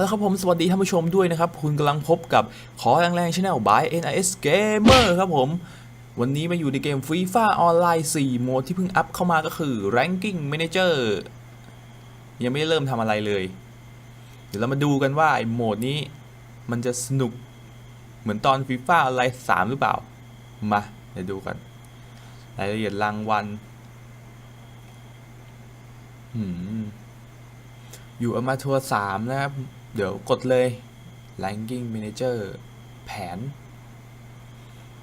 แล้วครับผมสวัสดีท่านผู้ชมด้วยนะครับ คุณกำลังพบกับขอแรงแรงช anel by NIS Gamer ครับผม วันนี้มาอยู่ในเกม FIFA Online 4โหมดที่เพิ่งอัพเข้ามาก็คือ Ranking Manager ยังไม่ได้เริ่มทำอะไรเลย เดี๋ยวเรามาดูกันว่าไอ้โหมดนี้มันจะสนุกเหมือนตอน FIFA Online 3หรือเปล่า มาเดี๋ยวดูกัน รายละเอียดรางวัลอืมอยู่อมาทัวร์สามนะครับ เดี๋ยวกดเลย Ranking Manager แผน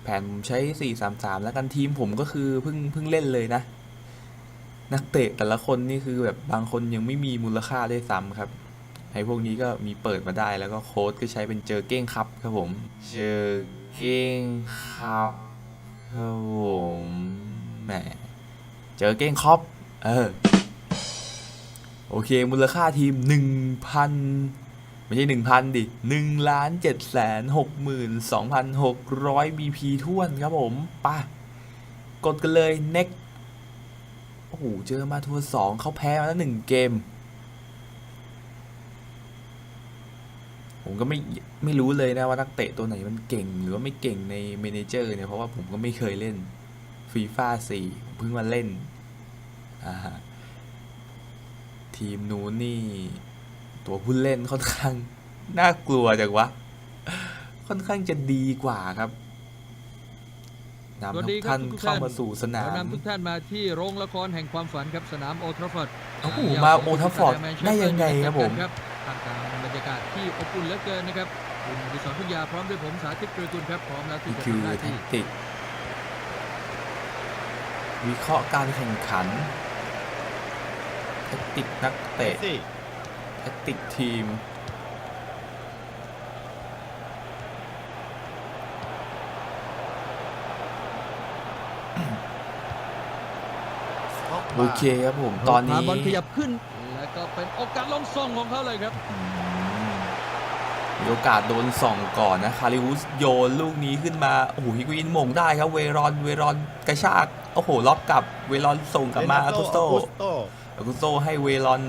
แผนผมใช้ 433 แล้วกันทีมผมก็คือเพิ่งเพิ่งเล่นเลยนะ นักเตะแต่ละคนนี่คือแบบบางคนยังไม่มีมูลค่าได้วยซ้ำครับไอ้พวกนี้ก็มีเปิดมาได้แล้วก็โค้ดก็ใช้เป็นเจอเก้งครับครับผม เจอเก้งครับครับผมแหมเจอเก้งครอปเออโอเค มูลค่าทีม 1,000 ไม่ใช่1,000ดิ1ล้าน7แสน62,600 BP ท่วนครับผมป่ะ กดกันเลย next โอ้โห เจอมาทัวร์สองเขาแพ้มาแล้วหนึ่งเกม ผมก็ไม่ไม่รู้เลยนะว่านักเตะตัวไหนมันเก่ง หรือว่าไม่เก่งในเมนเจอร์เนี่ย เพราะว่าผมก็ไม่เคยเล่นฟีฟ่า4เพิ่งมาเล่น อ่า ทีมนู้นนี่ ตัวผู้เล่นค่อนข้างน่ากลัวจังวะ ค่อนข้างจะดีกว่าครับนำสวัสดีทุกครับท่านทุกๆเข้าท่านมาสู่สนาเรามนำทุกท่านมาที่โรงละครแห่งความฝันครับสนามโอทราฟอร์ดโอ้โหมาโอทัฟฟอร์ดได้ยังไงครับผมครับท่ามกลางบรรยากาศที่อบอุ่นเหลือเกินนะครับคุณดิศรพุทธยาพร้อมด้วยผมสาธิตกระกุลครับพร้อมแล้วที่นี่จะคือทำหน้าแท็ที่กติกวิเคราะห์การแข่งขันแท็กติกนักเตะ แท็กติกทีมโอเคครับผมตอนนี้พาบอลขยับขึ้นแล้วก็เป็นโอกาสลงส่งของเขาเลยครับอืมมีโอกาสโดนส่องก่อนนะคาริอุสโยนลูกนี้ขึ้นมาโอ้โหฮิกวินหม่งได้ครับเวรอนเวรอนกระชากโอ้โหล็อกกลับเวรอนส่งกลับมาอากุสโตอากุสโตให้เวรอน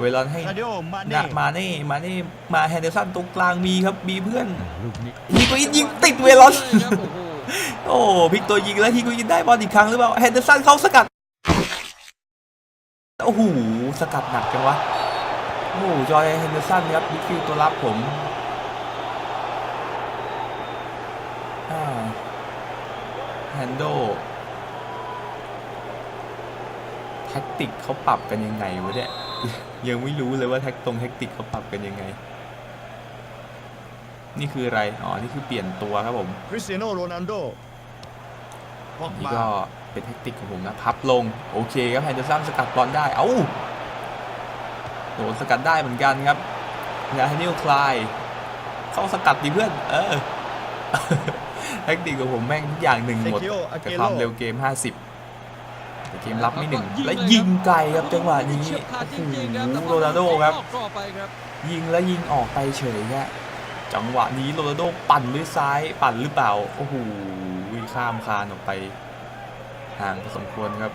เวรอนให้ซาดิโอมานะเน่มาเน่มาเน่มาแฮนเดอร์สันตรงกลางมีครับมีเพื่อนลูกนี้ฮิกวินยิงติดเวรอนเลยครับโอ้โหโอ้โหพลิกตัวยิงแล้วฮิกวินได้บอลอีกครั้งหรือเปล่าแฮนเดอร์สันเข้าสกัดโอ้โหสกัดหนักจังวะโอ้โหจอร์แดนแฮนเดอร์สันครับมิดฟิลด์ตัวรับผมอ่าแฮนโดแท็กติกเขาปรับกันยังไงวะเนี่ย ยังไม่รู้เลยว่าแท็กตรงแท็กติกเขาปรับกันยังไง นี่คืออะไร อ๋อ นี่คือเปลี่ยนตัวครับผมคริสเตียโนโรนัลโดพอกนี่บาก็เป็นเทคนิคของผมนะ พับลง โอเคครับแฮนเดอร์สันสกัดบอลได้ เอ้าโดนสกัดได้เหมือนกันครับนาธานิลคลายเข้าสกัดดิเพื่อน เออเทคนิคของผมแม่งทุกอย่างหนึ่งเซหมดคิโออาแต่เกคโลวามเร็วเกม 50แต่ เกมรับไม่หนึ่งและยิงไกลครับจังหวะนี้เฉียบขาดจโอ้โหริงๆครับโรนัลโดครับออกกรอบไปครับยิงแล้วยิงออกไปเฉยฮะจังหวะนี้โรนัลโดปั่นด้วยซ้ายปั่นหรือเปล่าโอ้โหข้ามคานออกไปห่างพอสมควรครับ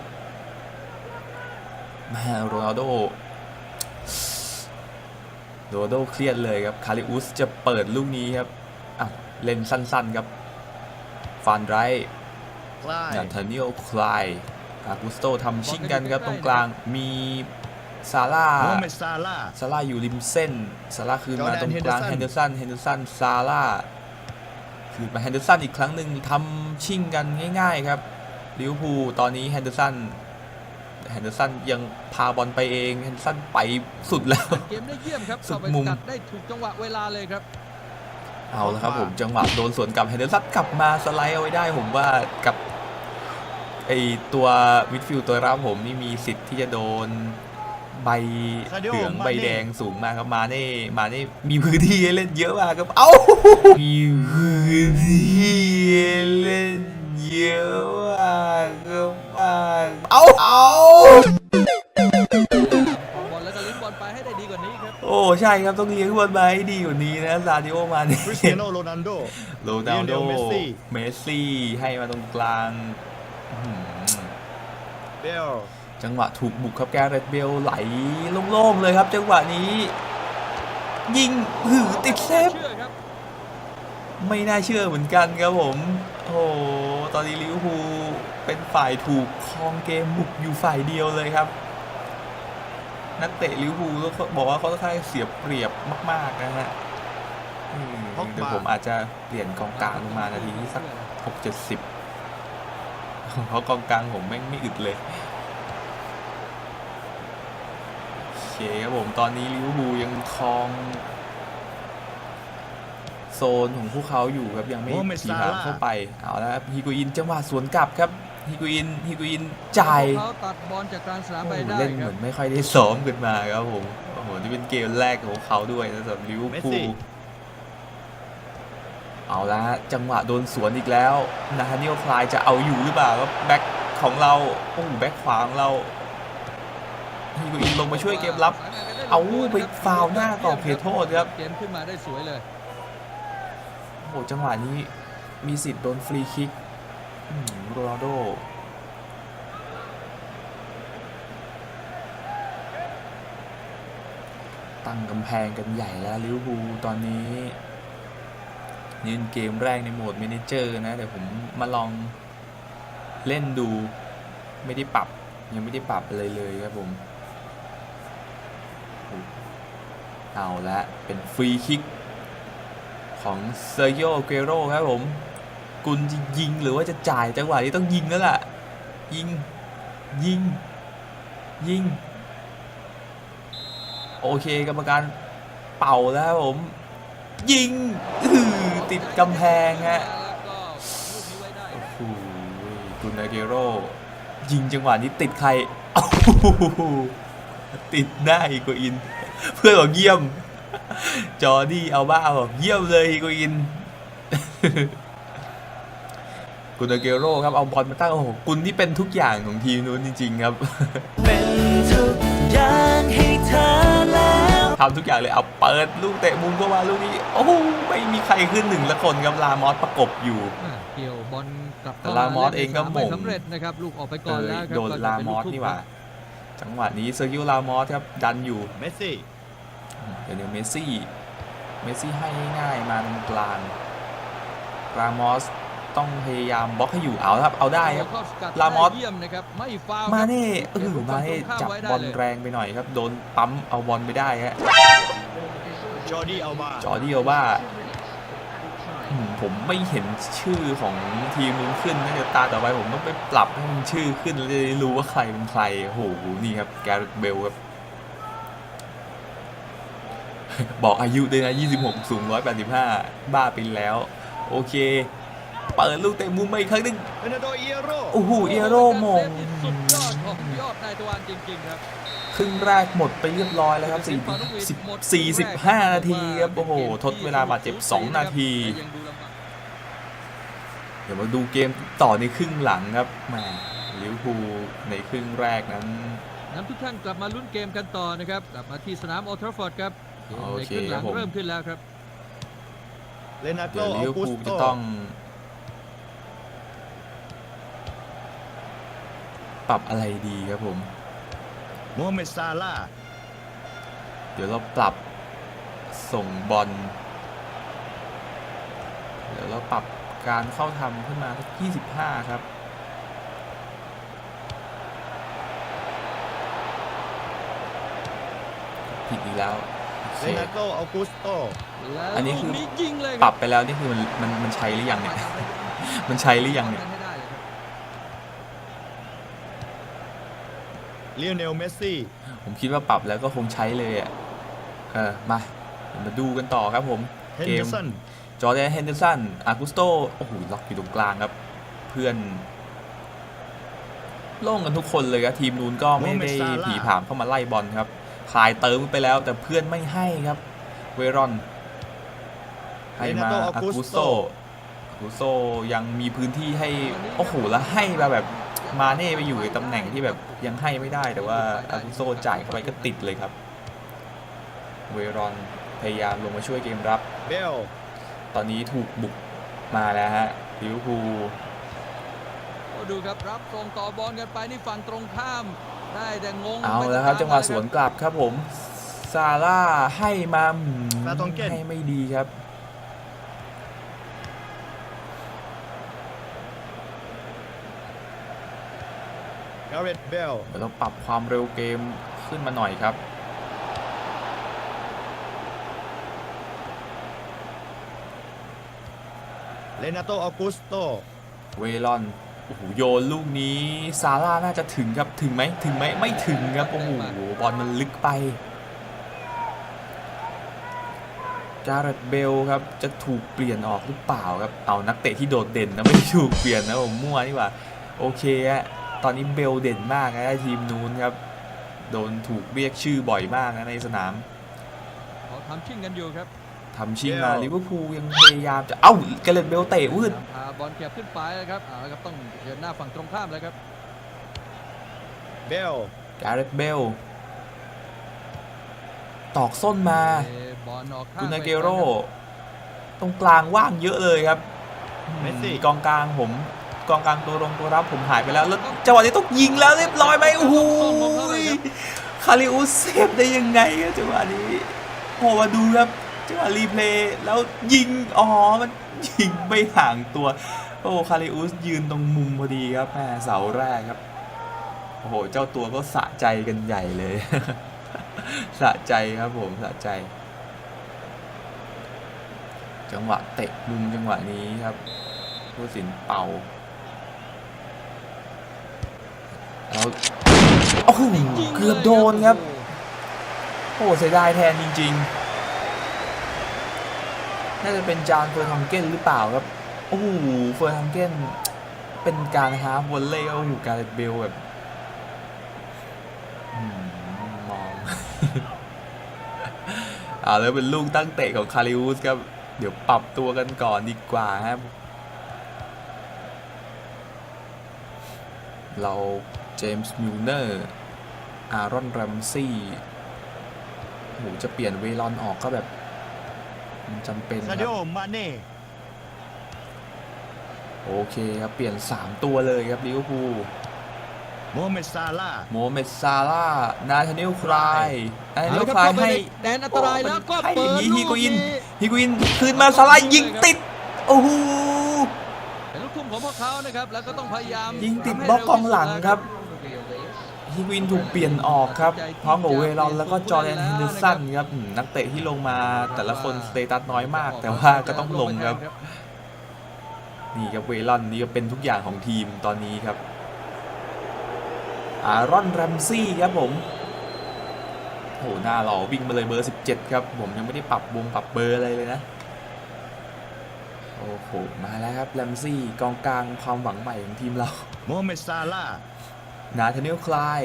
แม่โรนัลโดโรนัลโดเครียดเลยครับคาริอุสจะเปิดลูกนี้ครับอะเล่นสั้นๆครับฟานไรท์คลายนาธานิโอคลาย อากุสโตทำชิงกันครับตรงกลางมีซาร่าโมฮัมเหม็ดซาลาห์ซาร่าอยู่ริมเส้นซาร่าคืนมาจอร์แดนตรงกลางเฮแฮนนเดเดออร์ร์สัสันนแฮนเดอร์สันซาร่าคืนมาแฮนเดอร์สันอีกครั้งหนึ่งทำชิงกันง่าย ๆ ครับลิเวอร์พูลตอนนี้แฮนเดอร์สันแฮนเดอร์สันยังพาบอลไปเองแฮนเดอร์สันไปสุดแล้วเกมได้เยี่ยมครับสุดเข้าไปมุมกัดได้ถูกจังหวะเวลาเลยครับ เอาแล้วครับผมจังหวะโดนสวนกลับแฮนเดอร์สันกลับมาสไลด์เอาไว้ได้ผมว่ากับ ไอตัวมิดฟิลด์ตัวรับผมนี่มีสิทธิ์ที่จะโดนใบเหลืองใบแดงสูงมากครับมาเน่มาเน่มีพื้นที่ให้เล่นเยอะมากครับเอ้ามีพื้นที่ให้เล่นเยอะมากครับมากเอ้าเอ้าของบอลแล้วก็ลิ้นบอลไปให้ได้ดีกว่านี้ครับโอ้ใช่ครับต้องเลี้ยงบอลมาให้ดีกว่านี้นะซาดิโอมาเน่คริสเตียโนโรนัลโดโรนัลโด Lionel Messi เมสซี่ให้มาตรงกลางอื้อหือ เบลจังหวะถูกบุกครับแกเรตเบลไหลโล่งๆเลยครับ จังหวะนี้ ยิงหือติดเซฟเชื่อครับไม่น่าเชื่อเหมือนกันครับผม โอ้โหตอนนี้ลิเวอร์พูลเป็นฝ่ายถูกครองเกมบุกอยู่ฝ่ายเดียวเลยครับ นักเตะลิเวอร์พูลก็บอกว่าเขาค่อนข้างเสียเปรียบมาก ๆ นะฮะอืมพกมาเดี๋ยวผมอาจจะเปลี่ยนกองกลางลงมานาทีที่สักหกเจ็ดสิบ เพราะกองกลางผมแม่งไม่อึดเลยโอเคครับผมตอนนี้ลิเวอร์พูลยังครอง โซนของพวกเขาอยู่ครับยังไม่โมฮัมเหม็ดขี่ผ่านซาร่าห์เข้าไปเอาแล้วครับฮิกุอินจังหวะสวนกลับครับฮิกุอินฮิกุอินจ่ายเขาตัดบอลจากกลางสนามโอ้ไปโหได้เล่นคเหรัมืบอนไม่ค่อยได้ซ้อมกันมาครับผมโอ้โหนี่เป็นเกมแรกของเขาด้วยนะสำหรับลิเวอร์เมสพูซี่ล เอาละฮะจังหวะโดนสวนอีกแล้วนาธานิโอคลายจะเอาอยู่หรือเปล่าครับแบ็คของเราโอ้โหแบ็คขวาของเราฮิกุอินลงมาช่วยเกมรับ เอาไปฟาวล์หน้ากรอบเขตโทษครับเกมขึ้นมาได้สวยเลยโอ้โหจังหวะนี้มีสิทธิ์โดนฟรีคิกอืมโรนัลโดตั้งกำแพงกันใหญ่แล้วลิเวอร์พูลตอนนี้ นี่เป็นเกมแรกในโหมดเมเนเจอร์นะเดี๋ยวผมมาลองเล่นดูไม่ได้ปรับ ยังไม่ได้ปรับอะไรเลยครับผม เอาละเป็นฟรีคิกของเซอร์โยเกโรครับผม กุลจะยิงหรือว่าจะจ่ายจังหวะนี้ต้องยิงแล้วล่ะ ยิง ยิง ยิง โอเคกรรมการเป่าแล้วครับผม ยิงอื ติดกำแพงฮะแล้วก็ลูกนี้ไว้ได้โอ้โหกุนอาเกโรยิงจังหวะนี้ติดใครโอ้โหติดหน้าอีโกอิน เพื่อนบอกเยี่ยม จอร์ดี้เอาบ้าบอกเยี่ยมเลยอีโกอินกุนอาเกโรครับเอาบอลมาตั้งโอ้โหกุนที่เป็นทุกอย่างของทีมนู้นจริงๆครับ ทำทุกอย่างเลยเอาเปิดลูกเตะมุมเข้ามาลูกนี้ โอ้โหไม่มีใครขึ้นหนึ่งละคนครับลามอสประกบอยู่อ่าเกี่ยวบอลกลับแต่ลามอสเองก็ล่นในสนหม่งไม่สำเร็จนะครับลูกออกไปเอก่อนอแล้วครับโดนก็จะลาเป็นมอสลูกนี่หว่า จังหวะนี้เซอร์กิวลามอสครับดันอยู่เมสซี่เดี๋ยวเดี๋ยวเมสซี่เมสซี่ให้ง่ายๆมาตรงกลางรามอส ต้องพยายามบล็อกให้อยู่เอาครับ เอาได้ครับเข้สกัดลามอสได้เยี่ยมนะครับไม่ฟาวล์มาครับเน่เอเดี๋ยวอผมมาเน่ฝั่งตรงข้ามจับไว้ได้บอลเลยแรงไปหน่อยครับ โดนปั๊มเอาบอลไปได้ฮะจอร์ดี้อัลบาจอร์ดี้โอว่าอืมผมไม่เห็นชื่อของทีมนู้นขึ้นนะเดี๋ยวตาต่อไปผมต้องไปปรับให้มันชื่อขึ้นแล้วจะได้รู้ว่าใครเป็นใครโอ้โหนี่ครับแกร t เบลครับบอกอายุด้วยนะ 26 สูง 185 บ้าไปแล้ว โอเค เปิดลูกเตะมุมมาอีกครั้งหนึงเฟรนันโดเอียโรโอ้โหเอโรมงสุดยอดของยอดนายตะวันจริงๆครับครึ่งแรกหมดไปเรียบร้อยแล้วครับ4 10 45 นาทีครับโอ้โหทดเวลาบาดเจ็บ 2 นาทียังดูลำบากเดี๋ยวมาดูเกมต่อในครึ่งหลังครับแหมลิเวอร์พูลในครึ่งแรกนั้นนำทุกท่านกลับมาลุ้นเกมกันต่อนะครับกลับมาที่สนามโอลด์แทราฟฟอร์ดครับเกมโอในเคครึ่งหลังครับผมเริ่มขึ้นแล้วครับเลนาโตเดี๋ยวลิอัเวอร์กุพูสลโตจะต้อง ปรับอะไรดีครับผมโมฮัมเหม็ดซาร่าห์เดี๋ยวเราปรับส่งบอลเดี๋ยวเราปรับการเข้าทำขึ้นมาสัก25 ครับผิดอีกแล้วโอเคเลนาโตอัลกุสโตแล้วอันนี้คือลูกยิงเลยปรับไปแล้วนี่คือมันมันมันใช้หรือยังเนี่ย มันใช้หรือยังเนี่ย ให้ได้ เลยครับเลียเนลเมสซี่ ผมคิดว่าปรับแล้วก็คงใช้เลยอะเออมาเดี๋ยวมาดูกันต่อครับผมเฮนเกเดอมร์สันจอร์แดนเฮนเดอร์สันอากุสโตโอ้โหล็อกอยู่ตรงกลางครับ เพื่อนโล่งกันทุกคนเลยครับทีมนู้นก็ไม่ได้ผีผามเข้ามาไล่บอลครับคลายเติมไปแล้วแต่เพื่อนไม่ให้ครับ เวรอนให้มาอากุสโตอากุสโตยังมีพื้นที่ให้ โอ้โหแล้วให้มาแบบ มาเน่ไปอยู่ในตำแหน่งที่แบบยังให้ไม่ได้แต่ว่าอากุโซจ่ายเข้าไปก็ติดเลยครับ เวรอนพยายามลงมาช่วยเกมรับเบลตอนนี้ถูกบุกมาแล้วฮะลิเวอร์พูลโอ้ดูครับรับส่งต่อบอลกันไปนี่ฝั่งตรงข้าม ได้แต่งงเอาแล้วครับจังหวะสวนกลับครับผมซาร่าให้มาอืมฟาตองเก้นให้ไม่ดีครับ การ์ เรตเบลเดี๋ยวเราปรับความเร็วเกมขึ้นมาหน่อยครับ เลนาโตออกุสโต เวลอนโอ้โหโยนลูกนี้ซาร่าน่าจะถึงครับถึงไหมถึงไหมไม่ถึงครับโอ้โหบอลมันลึกไปจาร์เรตเบลครับจะถูกเปลี่ยนออกหรือเปล่าครับเอานักเตะที่โดดเด่นนะไม่ได้ถูกเปลี่ยนนะผมมั่วนี่หว่าโอเคฮะ ตอนนี้เบลเด่นมากนะทีมนู้นครับ โดนถูกเรียกชื่อบ่อยมากนะในสนามเขาทำชิ่งกันอยู่ครับทำชิงมาลิเวอร์พูลยังพยายามจะเอ้าเกเรตเบลเตะวืดพาบอลเก็บขึ้นไปนะครับเอาละครับต้องเดินหน้าฝั่งตรงข้ามแล้วครับเบลการเรตเบลตอกส้นมาเอ่อบอลออกข้างกุนาไปเกโรตรงกลางว่างเยอะเลยครับเมสซี่กองกลางผม กองกลางตัวรงตัวรับผมหายไปแล้ว แล้วจังหวะนี้ต้องยิงแล้วเรียบร้อยไหมโอ้โหคาริอุสเซฟได้ยังไงครับจังหวะนี้โอ้มาดูครับจังหวะรีเพลย์แล้วยิงอ๋อมันยิงไม่ห่างตัว โอ้คาริอุสยืนตรงมุมพอดีครับแม่เสาแรกครับโอ้โหเจ้าตัวก็สะใจกันใหญ่เลยสะใจครับผมสะใจ จังหวะเตะมุมจังหวะนี้ครับผู้สินเป่า แล้วโอ้โหเกือบโดนครับ โอ้โหเสียดายแทนจริงๆ น่าจะเป็นจานเฟอร์ทังเก้นหรือเปล่าครับ โอ้โหเฟอร์ทังเก้นเป็นการฮาร์ฟวอลเล่โอ้โหการเบลแบบมองเอาแล้วเป็นลูกตั้งเตะของคาริอุสครับเดี๋ยวปรับตัวกันก่อนดีกว่าครับ เรา เจมส์มิลเนอร์ อารอนแรมซี่โหจะเปลี่ยนเวลอนออกก็แบบ มันจำเป็นคซารับ ดิโอมาเน่โอเคครับ เปลี่ยน 3 ตัวเลยครับลิเวอร์พูลโมฮัมเหม็ดซาลาห์ โมเมดซาร่าห์นาธานิลคลายนาธานิเอาลละครับคลายเข้าไปให้ในแดนอันตรายแล้วก็ให้เปิอย่างดนี้ลูฮิกโกอินนี้ฮิโกอินคืนมาซาร่าห์ยิงติด โอ้โห เป็นลูกทุ่มของพวกเขานะครับ แล้วก็ต้องพยายามยิงติดทำให้บล็อกกองหลังเวที่สุด ครับฮิวินถูกเปลี่ยนออกครับพร้อมกับเวลอนแล้วก็จอร์แดนเฮนเดอร์สันครับนักเตะที่ลงมาแต่ละคนสเตตัสน้อยมาก แต่ว่าก็ต้องลงครับ นี่ครับเวลอนนี่ก็เป็นทุกอย่างของทีมตอนนี้ครับอารอนแรมซี่ครับผมโหหน้าหล่อวิ่งมาเลยเบอร์ 17 ครับ ผมยังไม่ได้ปรับวงปรับเบอร์อะไรเลยนะโอ้โหมาแล้วครับแรมซี่กองกลางความหวังใหม่ของทีมเราโมเมซาลา นาธานิลคลาย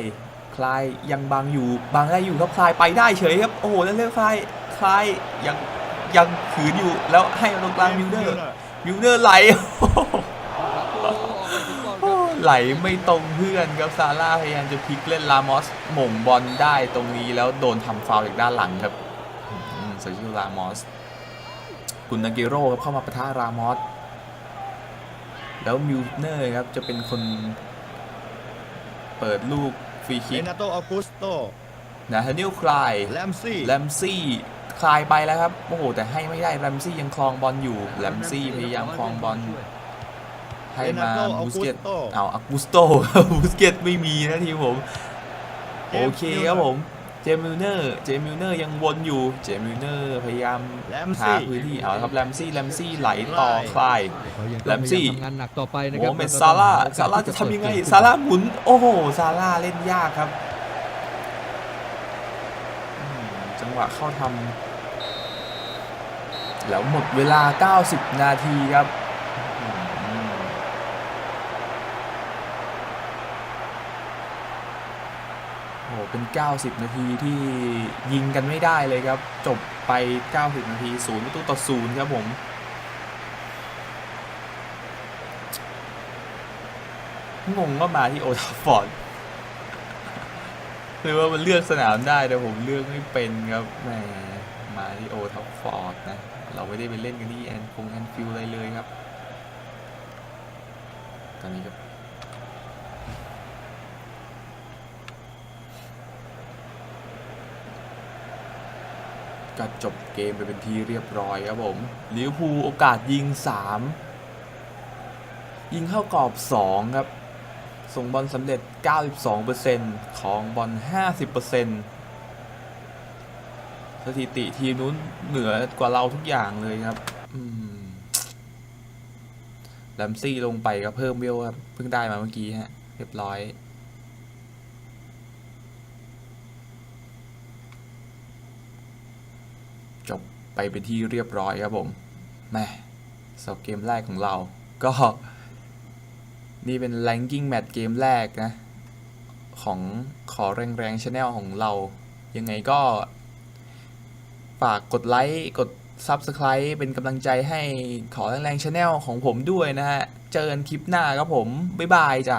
คลายยังบังอยู่บังได้อยู่ครับคลายไปได้เฉยครับโอ้โหแล้วเลือกคลายคลายยังยังขืนอยู่แล้วให้ตรงกลางมิลเนอร์มิลเนอร์ไหลโอ้โหไหลไม่ตรงเพื่อนครับซาร่าพยายามจะพลิกเล่นลามอสหม่งบอลได้ตรงนี้แล้วโดนทำฟาวล์จากด้านหลังครับเซอร์จิโอลามอสกุนนาเกโร่ครับเข้ามาปะทะรามอสแล้วมิลเนอร์ครับจะเป็นคน เปิดลูกฟรีเลคิกนาโตออกุสโตนาธานิลคลายแลมซี่แรมซี่คลายไปแล้วครับโอ้โหแต่ให้ไม่ได้แรมซี่ยังคลองบอลอยู่แรมซี่พยายามคลองบอลให้มาเรนัลโดบูสเกตออกุสโตเอาอากุสโตบูสเกตไม่มีนะทีมผมเจโอมส์เคมิลเลอร์ครับผม เจมิลเนอร์ เจมิลเนอร์ยังวนอยู่ เจมิลเนอร์พยายามแรมซี่หาพื้นที่เอาละครับแรมซี่แรมซี่ไหลต่อคลายเขายังแรมซี่ต้องพยายาทำงานหนักต่อไปนะโมครับเมดแล้วก็ซาร่าต้องซาร่าหโอกสจะทำยังไงที่เปิดเกมซาร่าหมุน โอ้โห ซาร่าเล่นยากครับอืมจังหวะเข้าทำแล้วหมดเวลา 90 นาทีครับอืม โอ้โหเป็น 90 นาทีที่ยิงกันไม่ได้เลยครับ จบไป 90 นาที0ประตูต่อ0ครับผมงงว่ามาที่โอทัฟฟอร์ดคือว่ามันเลือกสนามได้แต่ผมเลือกไม่เป็นครับแหมมาที่โอทัฟฟอร์ดนะ เราไม่ได้ไปเล่นกันที่แอนฟงแอนฟิลอะไรเลยครับ ตอนนี้ค ก็จบเกมไปเป็นที่เรียบร้อยครับผมลิเวอร์พูลโอกาสยิง 3 ยิงเข้ากรอบ 2 ครับ ส่งบอลสำเร็จ 92%ของบอล 50%สถิติทีมนู้นเหนือกว่าเราทุกอย่างเลยครับอืมแลมซี่ลงไปก็เพิ่มเวลครับ เพิ่งได้มาเมื่อกี้ฮะ เรียบร้อย จบไปเป็นที่เรียบร้อยครับผมแม่สำหรับเกมแรกของเรา ก็ นี่เป็น ranking match เกมแรกนะ ของขอแรงแรงช n แนลของเรา ยังไงก็ ฝากกดไลค์ กด Subscribe เป็นกำลังใจให้ขอแรงแรงช n แนลของผมด้วยนะฮะ เจอกันคลิปหน้าครับผม บ๊ายบายจ้ะ